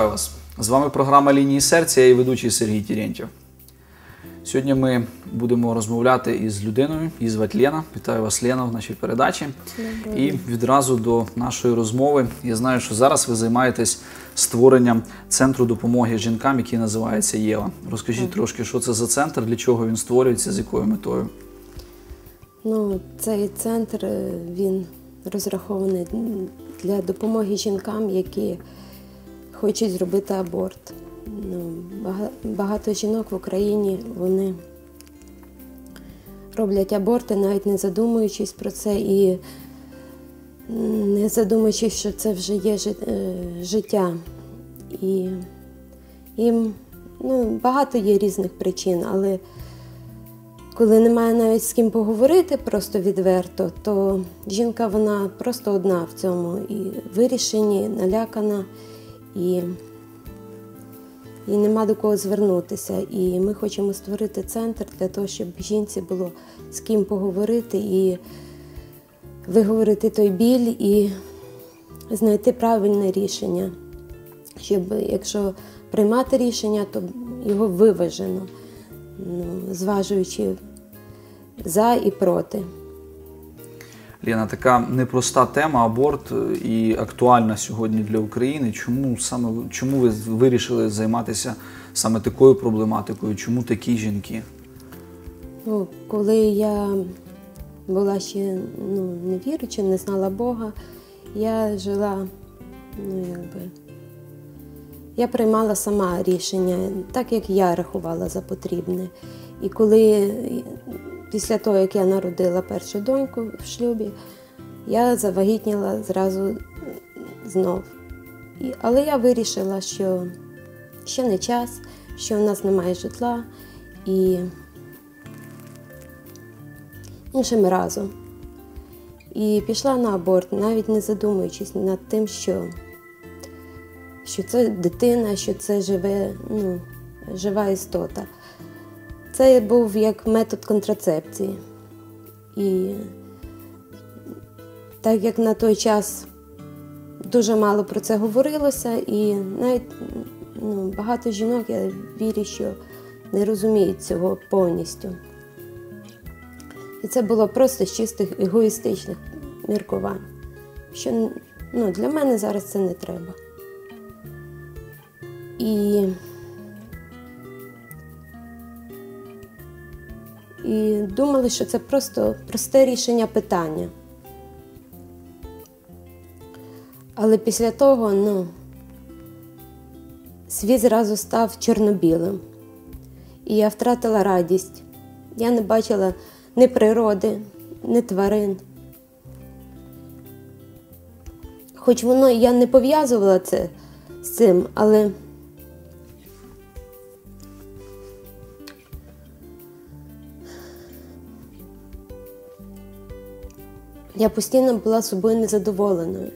Вітаю вас! З вами програма Лінії серця і ведучий Сергій Тірєнтєв. Сьогодні ми будемо розмовляти із людиною, її звати Лена. Вітаю вас, Лена, в нашій передачі. І відразу до нашої розмови. Я знаю, що зараз ви займаєтесь створенням центру допомоги жінкам, який називається Єва. Розкажіть трошки, що це за центр, для чого він створюється, з якою метою. Ну, цей центр е, він розрахований для допомоги жінкам, які хочуть зробити аборт. Ну, багато жінок в Україні вони роблять аборти, навіть не задумуючись про це і не задумуючись, що це вже є е, життя. І їм ну, багато є різних причин, але коли немає навіть з ким поговорити просто відверто, то жінка вона просто одна в цьому і вирішенні, налякана, і, і нема до кого звернутися. І ми хочемо створити центр для того, щоб жінці було з ким поговорити і виговорити той біль і знайти правильне рішення. Щоб якщо приймати рішення, то його виважено ну, зважуючи за і проти. Лена, така непроста тема аборт е, і актуальна сьогодні для України. Чому саме чому ви вирішили займатися саме такою проблематикою? Чому такі жінки? Ну, коли я була ще ну, невіруюча, не знала Бога, я жила, ну якби. Я приймала сама рішення, так як я рахувала за потрібне. І коли після того, як я народила першу доньку в шлюбі, я завагітніла зразу знов. І, але я вирішила, що ще не час, що в нас немає житла і іншим разом. І пішла на аборт, навіть не задумуючись над тим, що що це дитина, що це живе, ну, жива істота. Це був як метод контрацепції. І так як на той час дуже мало про це говорилося, і навіть ну, багато жінок, я вірю, що не розуміють цього повністю. І це було просто з чистих егоїстичних міркувань. Що ну, для мене зараз це не треба. І, і думали, що це просто просте рішення питання. Але після того, ну, світ зразу став чорно-білим. І я втратила радість. Я не бачила ні природи, ні тварин. Хоч воно я не пов'язувала це з цим, але я постійно була собою незадоволеною.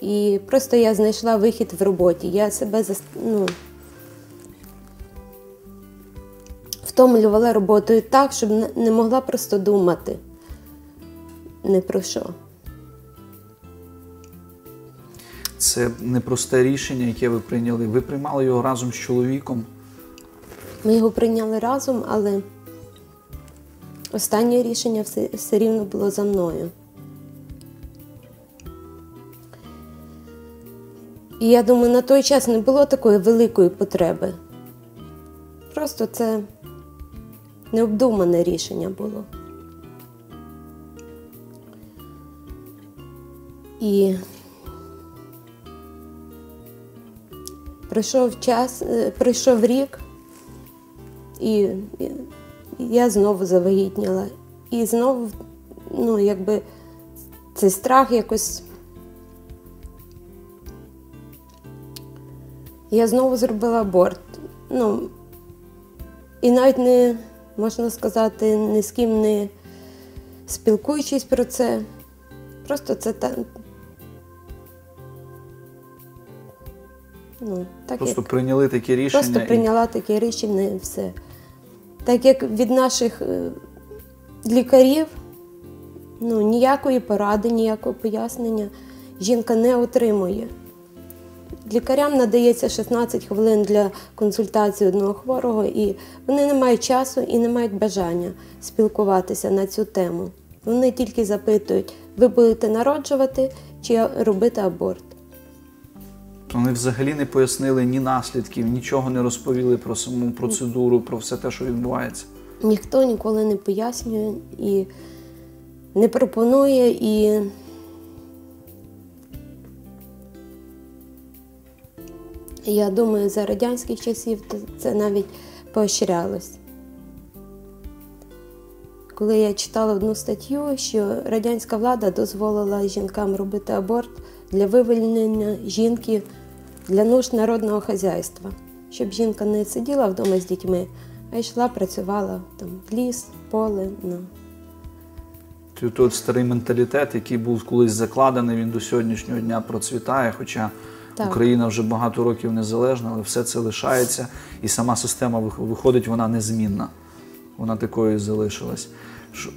І просто я знайшла вихід в роботі. Я себе ну, втомлювала роботою так, щоб не- не могла просто думати ні про що. Це непросте рішення, яке ви прийняли. Ви приймали його разом з чоловіком. Ми його прийняли разом, але останнє рішення все, все рівно було за мною. І я думаю, на той час не було такої великої потреби. Просто це необдумане рішення було. І пройшов час, е, пройшов рік, і і я знову завагітніла. І знову, ну, якби цей страх якось. Я знову зробила аборт. Ну, і навіть не, можна сказати, ні з ким не спілкуючись про це. Просто це та. Ну, так Просто як... прийняли таке рішення. Просто прийняла таке рішення і все. Так як від наших е, лікарів ну, ніякої поради, ніякого пояснення жінка не отримує. Лікарям надається 16 хвилин для консультації одного хворого, і вони не мають часу і не мають бажання спілкуватися на цю тему. Вони тільки запитують, ви будете народжувати чи робити аборт. Вони взагалі не пояснили ні наслідків, нічого не розповіли про саму процедуру, про все те, що відбувається. Ніхто ніколи не пояснює і не пропонує і. Я думаю, за радянських часів це навіть поощрялось. Коли я читала одну статтю, що радянська влада дозволила жінкам робити аборт для вивільнення жінки для нужд народного хазяйства, щоб жінка не сиділа вдома з дітьми, а йшла, працювала там в ліс, поле. Ну. Той той старий менталітет, який був колись закладений, він до сьогоднішнього дня процвітає. Хоча Так. Україна вже багато років незалежна, але все це лишається, і сама система виходить, вона незмінна. Вона такою залишилась.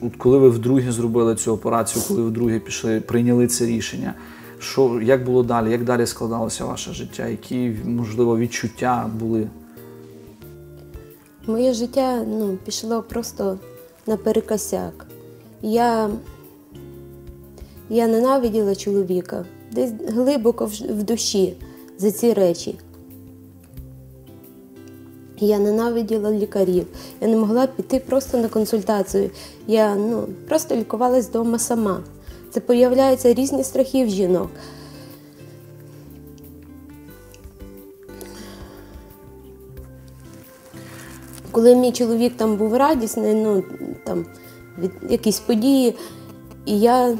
От коли ви вдруге зробили цю операцію, коли ви вдруге пішли, прийняли це рішення, що, як було далі? Як далі складалося ваше життя? Які, можливо, відчуття були? Моє життя ну, пішло просто наперекосяк. Я, я ненавиділа чоловіка десь глибоко в, душі за ці речі. Я ненавиділа лікарів. Я не могла піти просто на консультацію. Я ну, просто лікувалась вдома сама. Це появляються різні страхи в жінок. коли мій чоловік там був радісний, ну там від якісь події, і я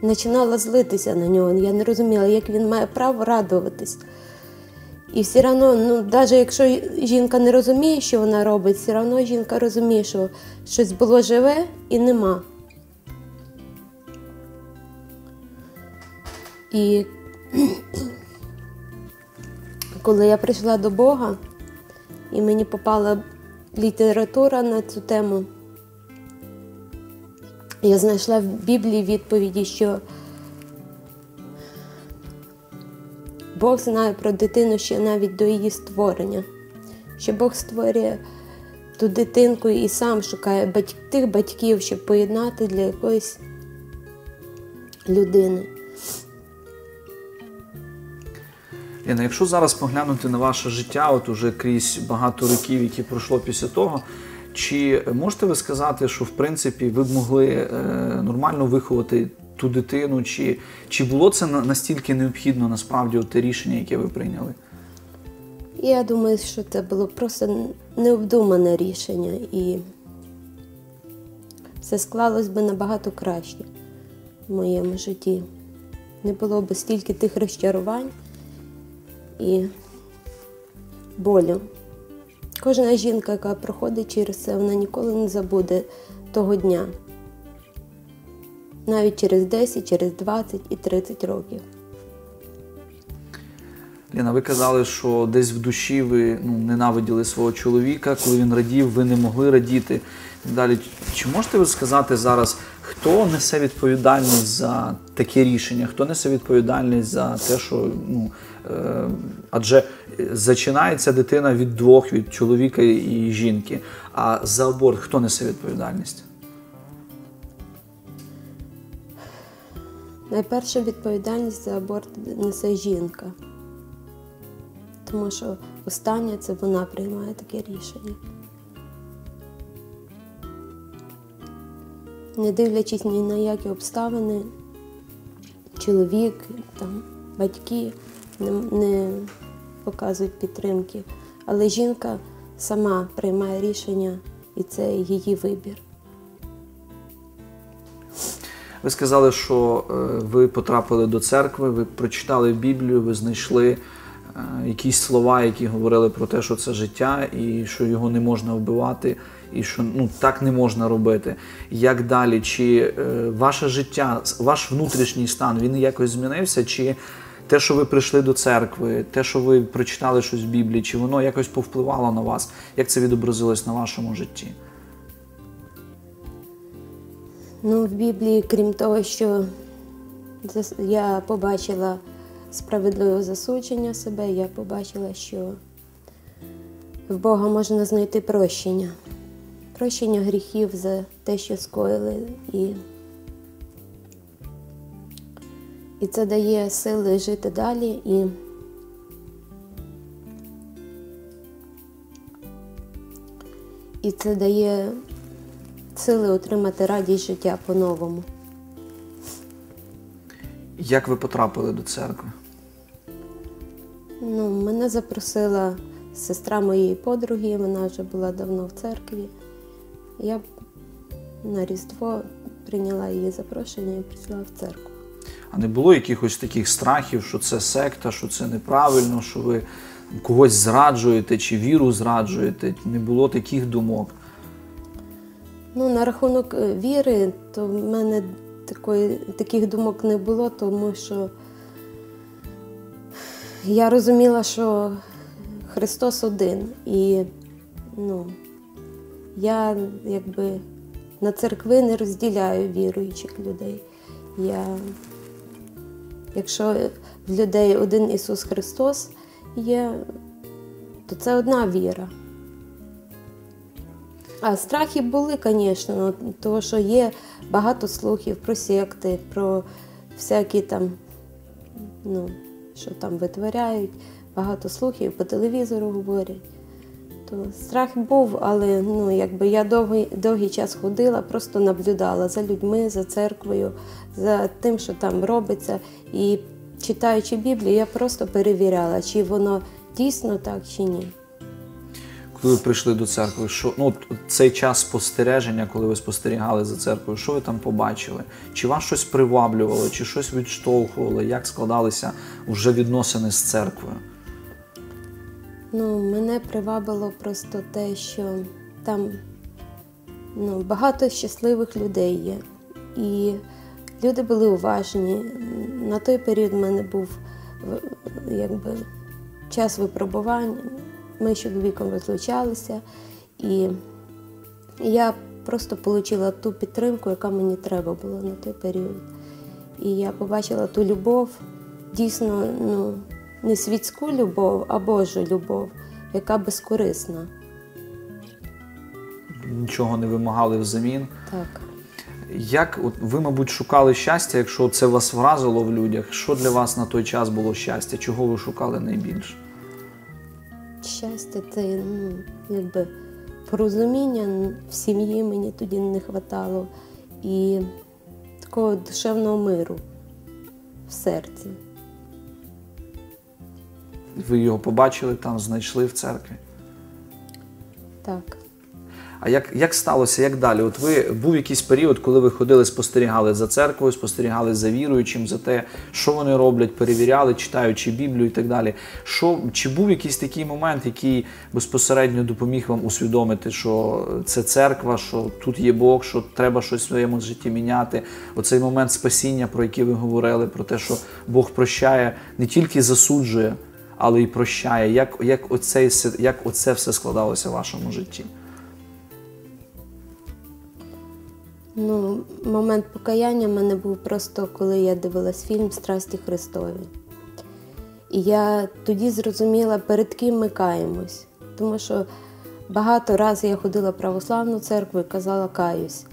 починала злитися на нього. Я не розуміла, як він має право радуватись. І все одно, ну, навіть якщо жінка не розуміє, що вона робить, все одно жінка розуміє, що щось було живе і нема. І коли я прийшла до Бога, і мені попала література на цю тему. Я знайшла в Біблії відповіді, що Бог знає про дитину ще навіть до її створення, що Бог створює ту дитинку і сам шукає тих батьків, щоб поєднати для якоїсь людини. Ліна, якщо зараз поглянути на ваше життя, от уже крізь багато років, які пройшло після того, чи можете ви сказати, що в принципі ви б могли е, нормально виховати ту дитину, чи, чи було це настільки необхідно насправді те рішення, яке ви прийняли? Я думаю, що це було просто необдумане рішення і все склалось би набагато краще в моєму житті. Не було б стільки тих розчарувань і болю. Кожна жінка, яка проходить через це, вона ніколи не забуде того дня. Навіть через 10, через 20 і 30 років. Ліна, ви казали, що десь в душі ви ну, ненавиділи свого чоловіка, коли він радів, ви не могли радіти. Далі, чи можете ви сказати зараз, хто несе відповідальність за таке рішення? Хто несе відповідальність за те, що ну е, адже зачинається дитина від двох, від чоловіка і жінки. А за аборт хто несе відповідальність? Найперша відповідальність за аборт несе жінка. Тому що останнє це вона приймає таке рішення. Не дивлячись ні на які обставини, чоловік, там, батьки не, не показують підтримки. Але жінка сама приймає рішення, і це її вибір. Ви сказали, що е, ви потрапили до церкви, ви прочитали Біблію, ви знайшли якісь слова, які говорили про те, що це життя, і що його не можна вбивати, і що ну так не можна робити. Як далі? Чи е, ваше життя, ваш внутрішній стан він якось змінився? Чи те, що ви прийшли до церкви, те, що ви прочитали щось в Біблії, чи воно якось повпливало на вас? Як це відобразилось на вашому житті? Ну, в Біблії, крім того, що я побачила справедливого засудження себе, я побачила, що в Бога можна знайти прощення. Прощення гріхів за те, що скоїли. І, і це дає сили жити далі. І І це дає сили отримати радість життя по-новому. Як ви потрапили до церкви? Ну, мене запросила сестра моєї подруги, вона вже була давно в церкві. Я на Різдво прийняла її запрошення і прийшла в церкву. А не було якихось таких страхів, що це секта, що це неправильно, що ви когось зраджуєте чи віру зраджуєте? Не було таких думок. Ну, на рахунок е, віри, то в мене такої, таких думок не було, тому що я розуміла, що Христос один. І ну, я якби на церкви не розділяю віруючих людей. Я, якщо в людей один Ісус Христос є, то це одна віра. А страхи були, звісно, тому що є багато слухів про секти, про всякі там, ну, що там витворяють, багато слухів по телевізору говорять. То страх був, але ну, якби я довгий, довгий час ходила, просто наблюдала за людьми, за церквою, за тим, що там робиться. І читаючи Біблію, я просто перевіряла, чи воно дійсно так, чи ні. Коли прийшли до церкви, що ну цей час спостереження, коли ви спостерігали за церквою, що ви там побачили? Чи вас щось приваблювало, чи щось відштовхувало? Як складалися вже відносини з церквою? Ну, мене привабило просто те, що там ну, багато щасливих людей є. І люди були уважні. На той період в мене був якби, час випробувань. Ми з чоловіком розлучалися, і я просто отримала ту підтримку, яка мені треба була на той період. І я побачила ту любов, дійсно, ну, не світську любов, а Божу любов, яка безкорисна. Нічого не вимагали взамін. Так. Як от ви, мабуть, шукали щастя, якщо це вас вразило в людях? Що для вас на той час було щастя? Чого ви шукали найбільше? Щастя, це ну, якби порозуміння в сім'ї мені тоді не вистачало. І такого душевного миру в серці. Ви його побачили там, знайшли в церкві? Так. А як, як сталося, як далі? От ви був якийсь період, коли ви ходили, спостерігали за церквою, спостерігали за віруючим, за те, що вони роблять, перевіряли, читаючи Біблію і так далі. Що, чи був якийсь такий момент, який безпосередньо допоміг вам усвідомити, що це церква, що тут є Бог, що треба щось в своєму житті міняти? Оцей момент спасіння, про який ви говорили, про те, що Бог прощає, не тільки засуджує, але й прощає. Як, як, оцей, як оце все складалося в вашому житті? Ну, момент покаяння в мене був просто, коли я дивилась фільм Страсті Христові. І я тоді зрозуміла, перед ким ми каємось. Тому що багато разів я ходила в православну церкву і казала каюсь.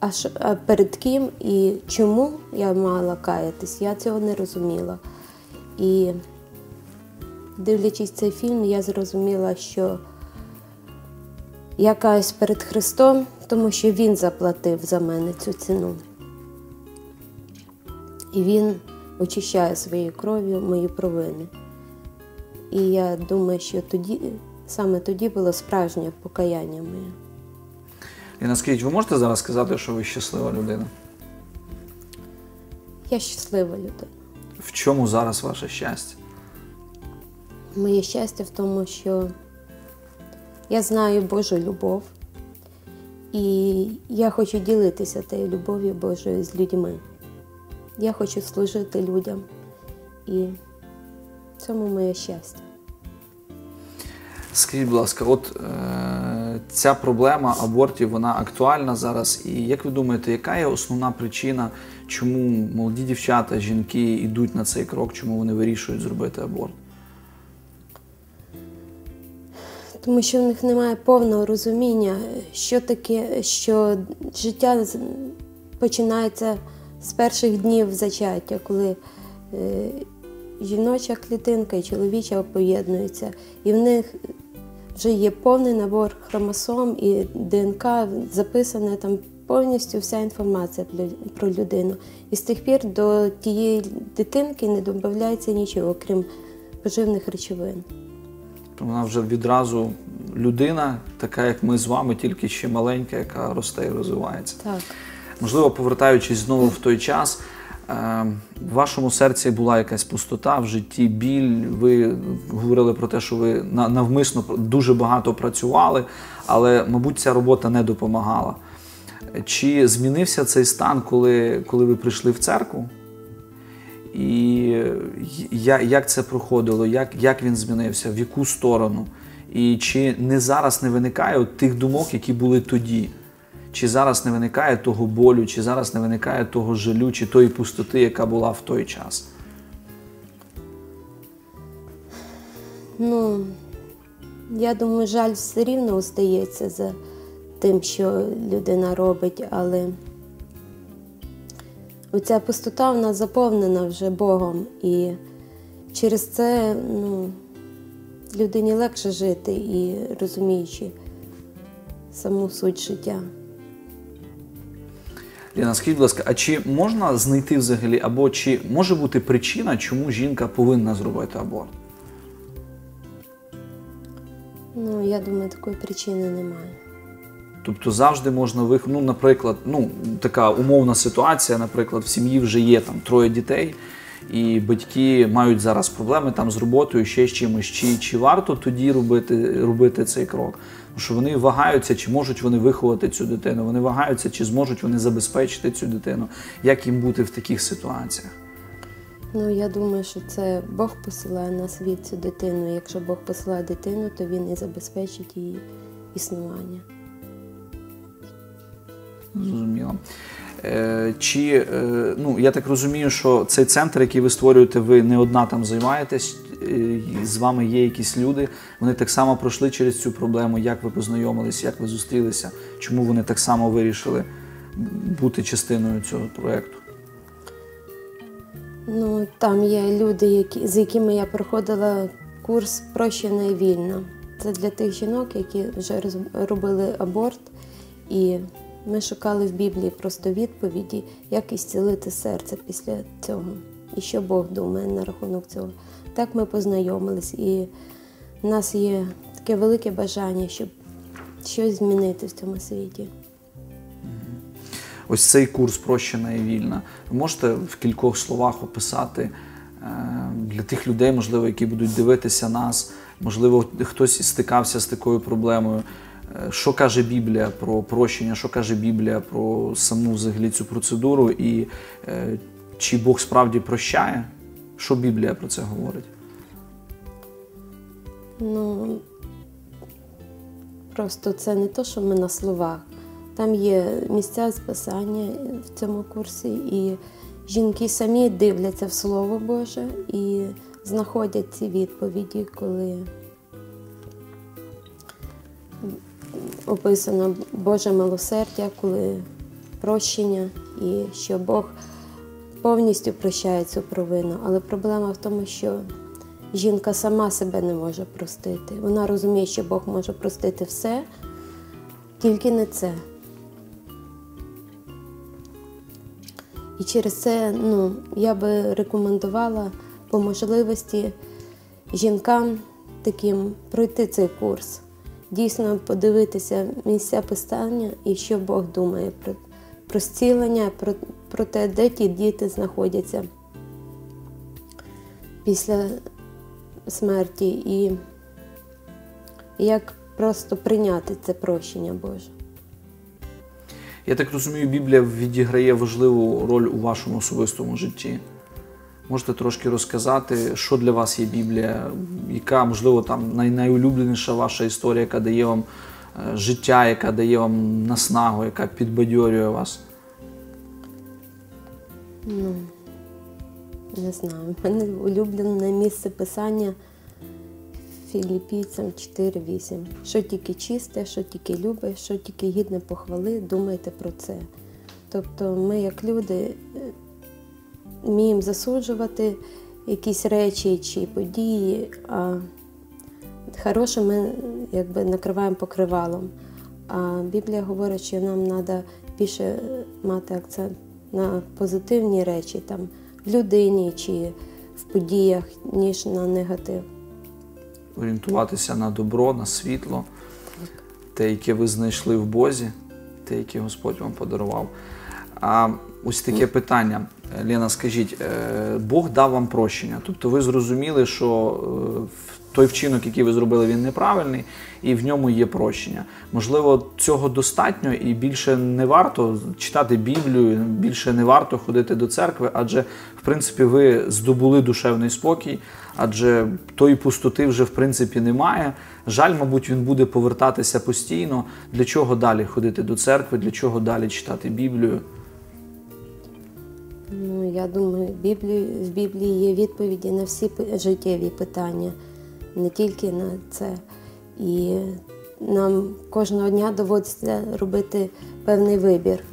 А, що, а перед ким і чому я мала каятись, я цього не розуміла. І дивлячись цей фільм, я зрозуміла, що я каюсь перед Христом, тому що Він заплатив за мене цю ціну. І Він очищає своєю кров'ю мої провини. І я думаю, що тоді, саме тоді було справжнє покаяння моє. Ліна, скажіть, ви можете зараз сказати, що ви щаслива людина? Я щаслива людина. В чому зараз ваше щастя? Моє щастя в тому, що я знаю Божу любов, і я хочу ділитися тією любов'ю Божою з людьми. Я хочу служити людям, і в цьому моє щастя. Скажіть, будь ласка, от е, ця проблема абортів вона актуальна зараз. І як ви думаєте, яка є основна причина, чому молоді дівчата, жінки йдуть на цей крок, чому вони вирішують зробити аборт? Тому що в них немає повного розуміння, що таке, що життя починається з перших днів зачаття, коли е, жіноча клітинка і чоловіча поєднуються. І в них вже є повний набор хромосом і ДНК, записана там повністю вся інформація про- людину. І з тих пір до тієї дитинки не додається нічого, крім поживних речовин. Вона вже відразу людина, така як ми з вами, тільки ще маленька, яка росте і розвивається. Так. Можливо, повертаючись знову в той час, е, в вашому серці була якась пустота в житті, біль. Ви говорили про те, що ви на- навмисно дуже багато працювали, але, мабуть, ця робота не допомагала. Чи змінився цей стан, коли, коли ви прийшли в церкву? І як це проходило, як, він змінився, в яку сторону? І чи не зараз не виникає тих думок, які були тоді? Чи зараз не виникає того болю, чи зараз не виникає того жалю, чи тої пустоти, яка була в той час? Ну, я думаю, жаль все рівно остається за тим, що людина робить, але оця пустота вона заповнена вже Богом. І через це ну, людині легше жити і розуміючи саму суть життя. Ліна, скажіть, будь ласка, а чи можна знайти взагалі, або чи може бути причина, чому жінка повинна зробити аборт? Ну, я думаю, такої причини немає. Тобто завжди можна вих... ну, наприклад, ну, така умовна ситуація, наприклад, в сім'ї вже є там троє дітей, і батьки мають зараз проблеми там з роботою, ще з чимось. Чи, чи варто тоді робити, робити цей крок? Тому що вони вагаються, чи можуть вони виховати цю дитину, вони вагаються, чи зможуть вони забезпечити цю дитину, як їм бути в таких ситуаціях. Ну, я думаю, що це Бог посилає на світ цю дитину. Якщо Бог посилає дитину, то він і забезпечить її існування. Зрозуміло. Е, Чи е, ну я так розумію, що цей центр, який ви створюєте, ви не одна там займаєтесь, е, з вами є якісь люди. Вони так само пройшли через цю проблему. Як ви познайомились, як ви зустрілися? Чому вони так само вирішили бути частиною цього проєкту? Ну, там є люди, які, з якими я проходила курс прощена і вільно. Це для тих жінок, які вже робили аборт, і ми шукали в Біблії просто відповіді, як ісцілити серце після цього, і що Бог думає на рахунок цього. Так ми познайомились, і в нас є таке велике бажання, щоб щось змінити в цьому світі. Ось цей курс прощена і вільна. Ви можете в кількох словах описати е, для тих людей, можливо, які будуть дивитися нас, можливо, хтось стикався з такою проблемою. Що каже Біблія про прощення, що каже Біблія про саму взагалі цю процедуру, і е, чи Бог справді прощає? Що Біблія про це говорить? Ну просто це не то, що ми на словах. Там є місця з писання в цьому курсі, і жінки самі дивляться в Слово Боже і знаходять ці відповіді, коли описано Боже милосердя, коли прощення, і що Бог повністю прощає цю провину. Але проблема в тому, що жінка сама себе не може простити. Вона розуміє, що Бог може простити все, тільки не це. І через це ну, я би рекомендувала по можливості жінкам таким пройти цей курс, дійсно подивитися місця писання і що Бог думає про, про зцілення, про, про те, де ті діти знаходяться після смерті, і як просто прийняти це прощення Боже. Я так розумію, Біблія відіграє важливу роль у вашому особистому житті. Можете трошки розказати, що для вас є Біблія, яка, можливо, там най- найулюбленіша ваша історія, яка дає вам е, життя, яка дає вам наснагу, яка підбадьорює вас? Ну, не знаю. У мене улюблене місце писання філіппійцям 4.8. Що тільки чисте, що тільки любе, що тільки гідне похвали, думайте про це. Тобто ми, як люди, е, вміємо засуджувати якісь речі чи події, а хороше ми якби накриваємо покривалом. А Біблія говорить, що нам треба більше мати акцент на позитивні речі там, в людині чи в подіях, ніж на негатив. Орієнтуватися на добро, на світло, те, яке ви знайшли в Бозі, те, яке Господь вам подарував. А ось таке питання. Лена, скажіть, е, Бог дав вам прощення. Тобто ви зрозуміли, що е, той вчинок, який ви зробили, він неправильний, і в ньому є прощення. Можливо, цього достатньо і більше не варто читати Біблію, більше не варто ходити до церкви, адже в принципі ви здобули душевний спокій, адже тої пустоти вже в принципі немає. Жаль, мабуть, він буде повертатися постійно. Для чого далі ходити до церкви, для чого далі читати Біблію? Ну, я думаю, в Біблії, в Біблії є відповіді на всі життєві питання, не тільки на це. І нам кожного дня доводиться робити певний вибір.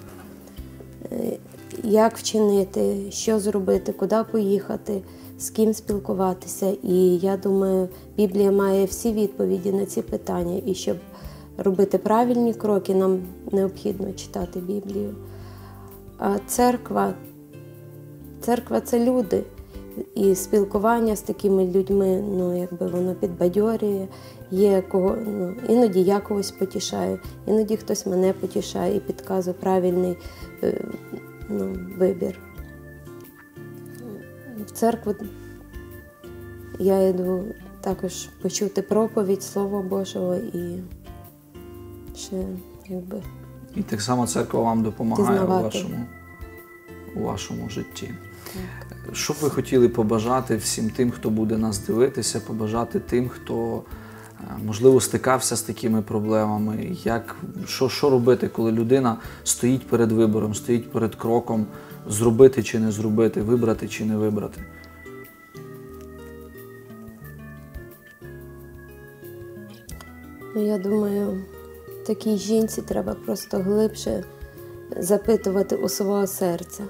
Е, Як вчинити, що зробити, куди поїхати, з ким спілкуватися. І я думаю, Біблія має всі відповіді на ці питання. І щоб робити правильні кроки, нам необхідно читати Біблію. А церква Церква це люди. І спілкування з такими людьми, ну якби воно підбадьорює. Є кого, ну, іноді я когось потішаю, іноді хтось мене потішає і підказує правильний е, ну, вибір. В церкву я йду також почути проповідь Слова Божого і ще якби І так само церква вам допомагає у вашому, у вашому житті. Що б ви хотіли побажати всім тим, хто буде нас дивитися, побажати тим, хто е, можливо стикався з такими проблемами? Як, що, що робити, коли людина стоїть перед вибором, стоїть перед кроком, зробити чи не зробити, вибрати чи не вибрати? Ну, я думаю, такій жінці треба просто глибше запитувати у свого серця.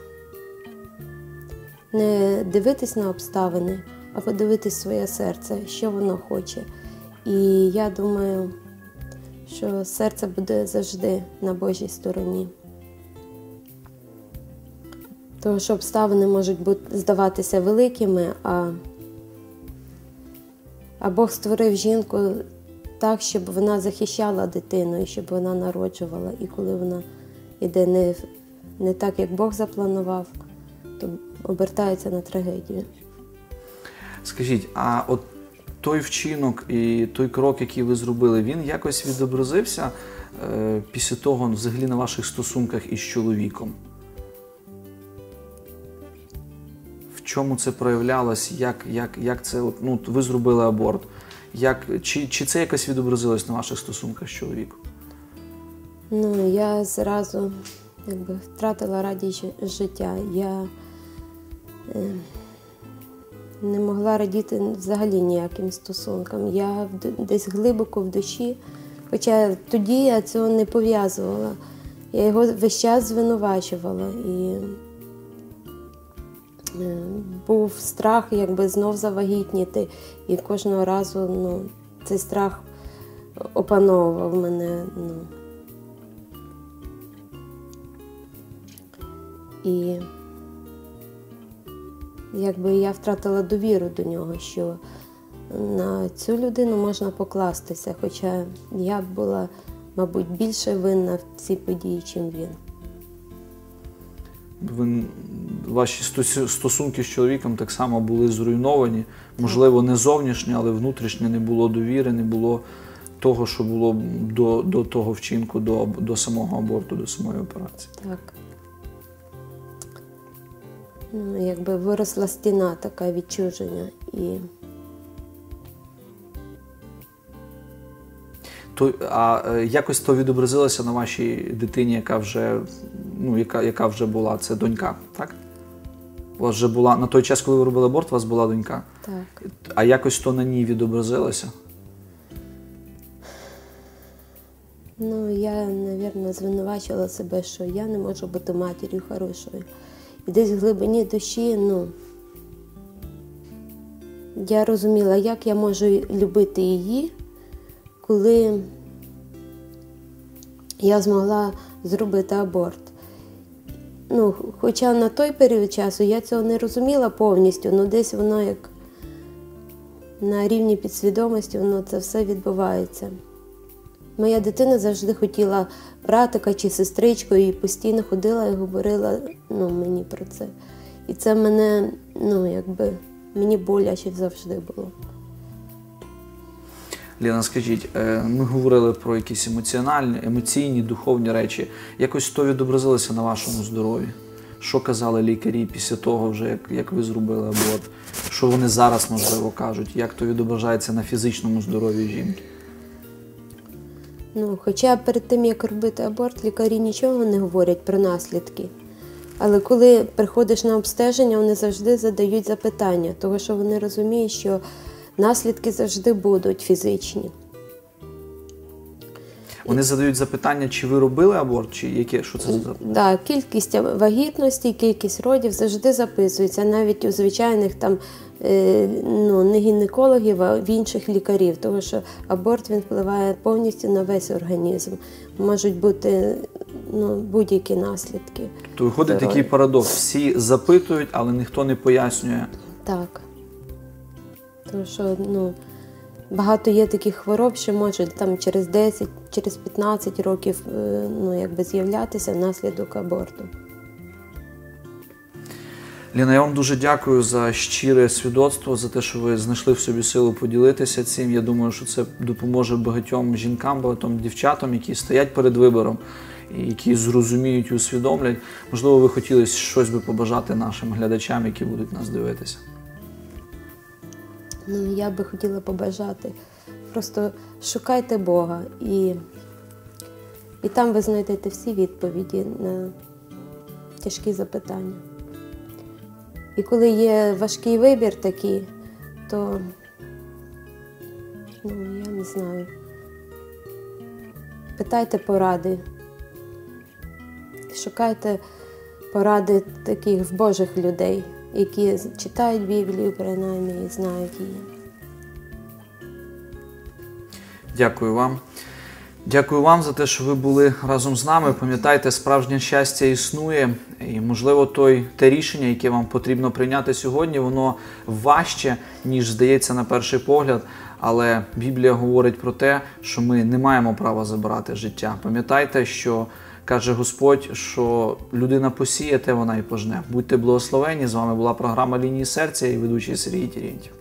Не дивитись на обставини, а подивитись своє серце, що воно хоче. І я думаю, що серце буде завжди на Божій стороні. Тому що обставини можуть бути, здаватися великими, а, а Бог створив жінку так, щоб вона захищала дитину і щоб вона народжувала. І коли вона йде не, не так, як Бог запланував, то обертається на трагедію. Скажіть, а от той вчинок і той крок, який ви зробили, він якось відобразився е, після того взагалі на ваших стосунках із чоловіком? В чому це проявлялось? Як, як, як це, от, ну, ви зробили аборт? Як, чи, чи це якось відобразилось на ваших стосунках з чоловіком? Ну, я зразу якби, втратила радість життя. Я не могла радіти взагалі ніяким стосункам. Я десь глибоко в душі, хоча тоді я цього не пов'язувала. Я його весь час звинувачувала. І е, був страх якби знов завагітніти. І кожного разу ну, цей страх опановував мене. Ну. І якби я втратила довіру до нього, що на цю людину можна покластися, хоча я була, мабуть, більше винна в цій події, чим він. Ви, ваші стосунки з чоловіком так само були зруйновані. Можливо, не зовнішньо, але внутрішньо не було довіри, не було того, що було до, до того вчинку, до, до самого аборту, до самої операції. Так. Якби виросла стіна така відчуження. І То, а е, якось то відобразилося на вашій дитині, яка вже, ну, яка, яка вже була, це донька, так? У вас вже була на той час, коли ви робили аборт, у вас була донька. так. А якось то на ній відобразилося? Ну, я, мабуть, звинувачувала себе, що я не можу бути матір'ю хорошою. І десь в глибині душі, ну, я розуміла, як я можу любити її, коли я змогла зробити аборт. Ну, хоча на той період часу я цього не розуміла повністю, але десь воно як на рівні підсвідомості, воно це все відбувається. Моя дитина завжди хотіла братика чи сестричку, і постійно ходила і говорила ну, мені про це. І це мене, ну, якби, мені боляче завжди було. Ліна, скажіть, е, ми говорили про якісь емоціональні, емоційні, духовні речі. Якось то відобразилося на вашому здоров'ї? Що казали лікарі після того, вже як, як ви зробили аборт? Що вони зараз, можливо, кажуть? Як то відображається на фізичному здоров'ї жінки? Ну, хоча перед тим, як робити аборт, лікарі нічого не говорять про наслідки. Але коли приходиш на обстеження, вони завжди задають запитання, тому що вони розуміють, що наслідки завжди будуть фізичні. Вони задають запитання, чи ви робили аборт, чи яке? Що це за запитання? Да, кількість вагітності, кількість родів завжди записується, навіть у звичайних там е, ну, не гінекологів, а в інших лікарів, тому що аборт він впливає повністю на весь організм. Можуть бути ну, будь-які наслідки. То виходить Здоров'я. такий парадокс. Всі запитують, але ніхто не пояснює. Так. Тому що ну, багато є таких хвороб, що можуть там через 10, через 15 років е, ну, якби з'являтися внаслідок аборту. Ліна, я вам дуже дякую за щире свідоцтво, за те, що ви знайшли в собі силу поділитися цим. Я думаю, що це допоможе багатьом жінкам, багатьом дівчатам, які стоять перед вибором, які зрозуміють і усвідомлять. Можливо, ви хотіли щось би побажати нашим глядачам, які будуть нас дивитися. Ну, я би хотіла побажати. Просто шукайте Бога і, і там ви знайдете всі відповіді на тяжкі запитання. І коли є важкий вибір такий, то ну, я не знаю. Питайте поради. Шукайте поради таких в Божих людей, які читають Біблію, принаймні, і знають її. Дякую вам. Дякую вам за те, що ви були разом з нами. Пам'ятайте, справжнє щастя існує, і можливо, той те рішення, яке вам потрібно прийняти сьогодні, воно важче, ніж здається на перший погляд. Але Біблія говорить про те, що ми не маємо права забирати життя. Пам'ятайте, що каже Господь, що людина посіє, те вона і пожне. Будьте благословені. З вами була програма Лінії серця і ведучий Сергій Тірєнтів.